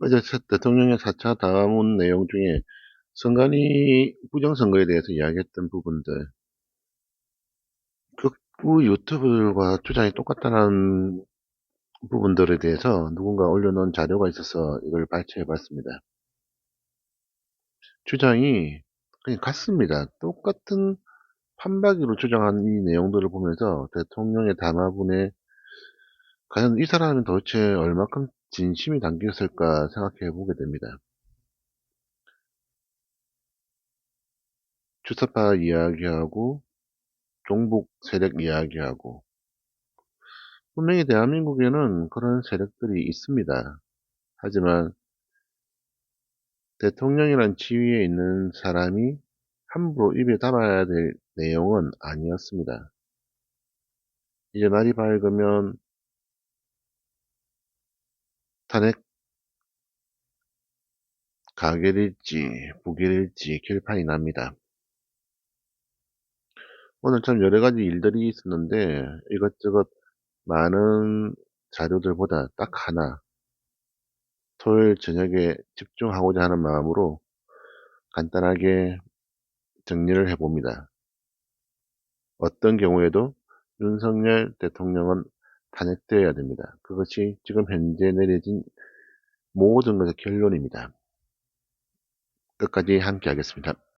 어제 차- 대통령의 4차 담화문 내용 중에 선관위 부정선거에 대해서 이야기했던 부분들, 극우 유튜브들과 주장이 똑같다는 부분들에 대해서 누군가 올려놓은 자료가 있어서 이걸 발췌해 봤습니다. 주장이 그냥 같습니다. 똑같은 판박이로 주장한 이 내용들을 보면서 대통령의 담화문에 과연 이 사람은 도대체 얼마큼 진심이 담겨 있을까 생각해 보게 됩니다. 주사파 이야기하고 종북 세력 이야기하고 분명히 대한민국에는 그런 세력들이 있습니다. 하지만 대통령이란 지위에 있는 사람이 함부로 입에 담아야 될 내용은 아니었습니다. 이제 날이 밝으면 탄핵 가결일지 부결일지 결판이 납니다. 오늘 참 여러 가지 일들이 있었는데 이것저것 많은 자료들보다 딱 하나 토요일 저녁에 집중하고자 하는 마음으로 간단하게 정리를 해봅니다. 어떤 경우에도 윤석열 대통령은 탄핵되어야 됩니다. 그것이 지금 현재 내려진 모든 것의 결론입니다. 끝까지 함께 하겠습니다.